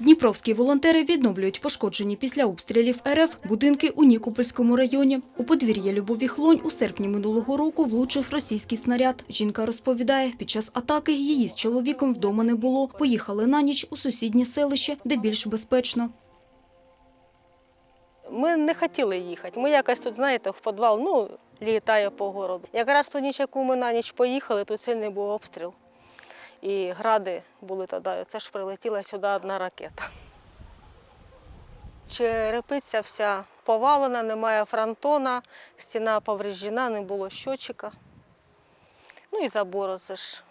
Дніпровські волонтери відновлюють пошкоджені після обстрілів РФ будинки у Нікопольському районі. У подвір'я Любові Хлонь у серпні минулого року влучив російський снаряд. Жінка розповідає, під час атаки її з чоловіком вдома не було. Поїхали на ніч у сусіднє селище, де більш безпечно. Ми не хотіли їхати. Ми якось тут, знаєте, в підвал, ну, літає по городу. Якраз ту ніч, яку ми на ніч поїхали, тут сильний був обстріл. І гради були тоді. Це ж прилетіла сюди одна ракета. Черепиця вся повалена, немає фронтона, стіна повреждена, не було щочика. Ну і забору це ж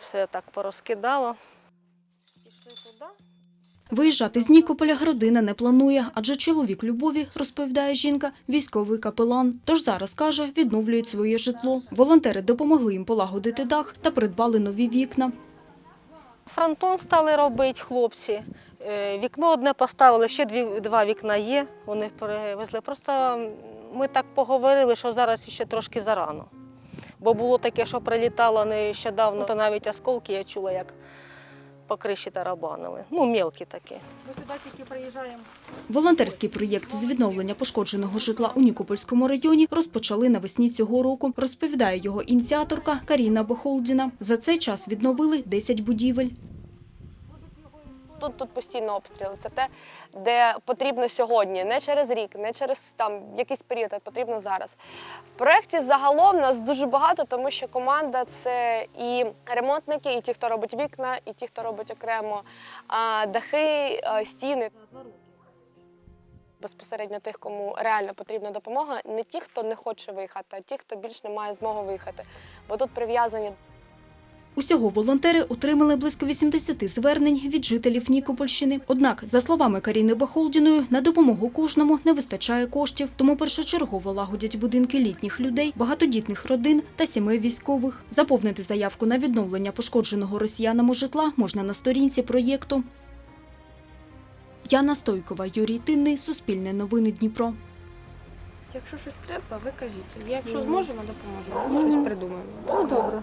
все так порозкидало. Виїжджати з Нікополя родина не планує, адже чоловік Любові, розповідає жінка, військовий капелан. Тож зараз, каже, відновлюють своє житло. Волонтери допомогли їм полагодити дах та придбали нові вікна. Фронтон стали робити хлопці. Е, Вікно одне поставили, ще дві, два вікна є, вони перевезли. Просто ми так поговорили, що зараз ще трошки зарано. Бо було таке, що прилітало нещодавно, то навіть осколки я чула, як по криші тарабанили. Ну, мілкі такі. Ми сюди тільки приїжджаємо. Волонтерський проєкт з відновлення пошкодженого житла у Нікопольському районі розпочали навесні цього року, розповідає його ініціаторка Каріна Бохолдіна. За цей час відновили 10 будівель. Тут, тут постійно обстріли. Це те, де потрібно сьогодні, не через рік, не через там якийсь період, а потрібно зараз. В проєкті загалом нас дуже багато, тому що команда це і ремонтники, і ті, хто робить вікна, і ті, хто робить окремо дахи, стіни. Безпосередньо тих, кому реально потрібна допомога, не ті, хто не хоче виїхати, а ті, хто більш не має змоги виїхати. Бо тут прив'язані Усього волонтери отримали близько 80 звернень від жителів Нікопольщини. Однак, за словами Каріни Бахолдіної, на допомогу кожному не вистачає коштів, тому першочергово лагодять будинки літніх людей, багатодітних родин та сімей військових. Заповнити заявку на відновлення пошкодженого росіянами житла можна на сторінці проєкту. Яна Стойкова, Юрій Тинний, Суспільне новини Дніпро. Якщо щось треба, ви кажіть. Якщо зможемо, допоможемо. Щось придумаємо. Ну добре.